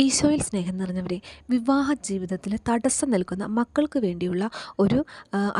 ഈശോയിൽ സ്നേഹം നിറഞ്ഞവരെ വിവാഹ ജീവിതത്തിൽ തടസ്സം നിൽക്കുന്ന മക്കൾക്ക് വേണ്ടിയുള്ള ഒരു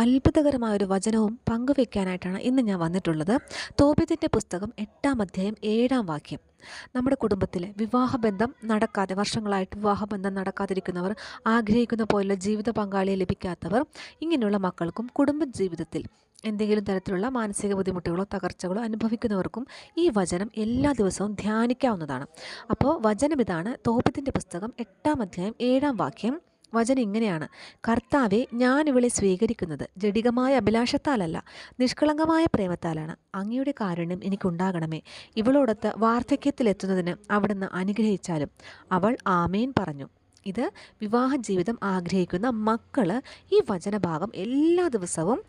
അത്ഭുതകരമായ ഒരു വചനവും പങ്കുവെക്കാനായിട്ടാണ് ഇന്ന് ഞാൻ വന്നിട്ടുള്ളത്. തോപ്യത്തിന്റെ പുസ്തകം എട്ടാം അധ്യായം ഏഴാം വാക്യം. നമ്മുടെ കുടുംബത്തിൽ വിവാഹബന്ധം നടക്കാതെ വർഷങ്ങളായിട്ട് വിവാഹബന്ധം നടക്കാതിരിക്കുന്നവർ ആഗ്രഹിക്കുന്ന പോലുള്ള ജീവിത പങ്കാളിയെ ലഭിക്കാത്തവർ ഇങ്ങനെയുള്ള മക്കൾക്കും കുടുംബ ജീവിതത്തിൽ എന്തെങ്കിലും തരത്തിലുള്ള മാനസിക ബുദ്ധിമുട്ടുകളോ തകർച്ചകളോ അനുഭവിക്കുന്നവർക്കും ഈ വചനം എല്ലാ ദിവസവും ധ്യാനിക്കാവുന്നതാണ്. അപ്പോൾ വചനം ഇതാണ് തോപ്പത്തിന്റെ പുസ്തകം എട്ടാം അധ്യായം ഏഴാം വാക്യം. വചനം ഇങ്ങനെയാണ്. കർത്താവെ ഞാൻ ഇവളെ സ്വീകരിക്കുന്നത് ജഡികമായ അഭിലാഷത്താലല്ല നിഷ്കളങ്കമായ പ്രേമത്താലാണ്. അങ്ങയുടെ കാരുണ്യം എനിക്കുണ്ടാകണമേ. ഇവളോടൊത്ത് വാർദ്ധക്യത്തിലെത്തുന്നതിന് അവിടുന്ന് അനുഗ്രഹിച്ചാലും. അവൾ ആമേൻ പറഞ്ഞു. ഇത് വിവാഹ ജീവിതം ആഗ്രഹിക്കുന്ന മക്കൾ ഈ വചനഭാഗം എല്ലാ ദിവസവും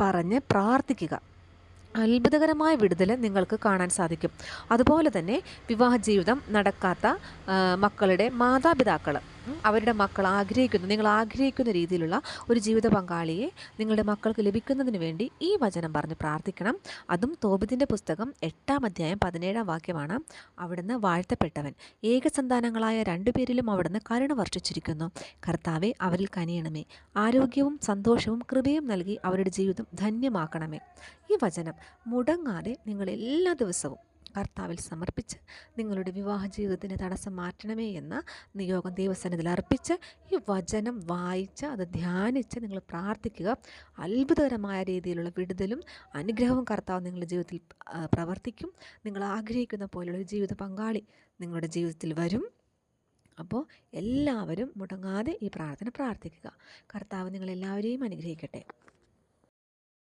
പറഞ്ഞ് പ്രാർത്ഥിക്കുക. അത്ഭുതകരമായ വിടുതൽ നിങ്ങൾക്ക് കാണാൻ സാധിക്കും. അതുപോലെ തന്നെ വിവാഹ ജീവിതം നടക്കാത്ത മക്കളുടെ മാതാപിതാക്കൾ അവരുടെ മക്കൾ ആഗ്രഹിക്കുന്ന നിങ്ങൾ ആഗ്രഹിക്കുന്ന രീതിയിലുള്ള ഒരു ജീവിത പങ്കാളിയെ നിങ്ങളുടെ മക്കൾക്ക് ലഭിക്കുന്നതിന് വേണ്ടി ഈ വചനം പറഞ്ഞ് പ്രാർത്ഥിക്കണം. അതും തോബിതിന്റെ പുസ്തകം എട്ടാം അധ്യായം പതിനേഴാം വാക്യമാണ്. അവിടുന്ന് വാഴ്ത്തപ്പെട്ടവൻ ഏകസന്താനങ്ങളായ രണ്ടുപേരിലും അവിടുന്ന് കരുണ വർഷിച്ചിരിക്കുന്നു. കർത്താവെ അവരിൽ കനിയണമേ. ആരോഗ്യവും സന്തോഷവും കൃപയും നൽകി അവരുടെ ജീവിതം ധന്യമാക്കണമേ. ഈ വചനം മുടങ്ങാതെ നിങ്ങൾ എല്ലാ ദിവസവും കർത്താവിൽ സമർപ്പിച്ച് നിങ്ങളുടെ വിവാഹ ജീവിതത്തിന് തടസ്സം മാറ്റണമേ എന്ന് നിയോഗം ദൈവസന്നിധിയിൽ അർപ്പിച്ച് ഈ വചനം വായിച്ച് അത് ധ്യാനിച്ച് നിങ്ങൾ പ്രാർത്ഥിക്കുക. അത്ഭുതകരമായ രീതിയിലുള്ള വിടുതലും അനുഗ്രഹവും കർത്താവ് നിങ്ങളുടെ ജീവിതത്തിൽ പ്രവർത്തിക്കും. നിങ്ങൾ ആഗ്രഹിക്കുന്ന പോലെയുള്ള ഒരു ജീവിത പങ്കാളി നിങ്ങളുടെ ജീവിതത്തിൽ വരും. അപ്പോൾ എല്ലാവരും മുടങ്ങാതെ ഈ പ്രാർത്ഥന പ്രാർത്ഥിക്കുക. കർത്താവ് നിങ്ങളെല്ലാവരെയും അനുഗ്രഹിക്കട്ടെ.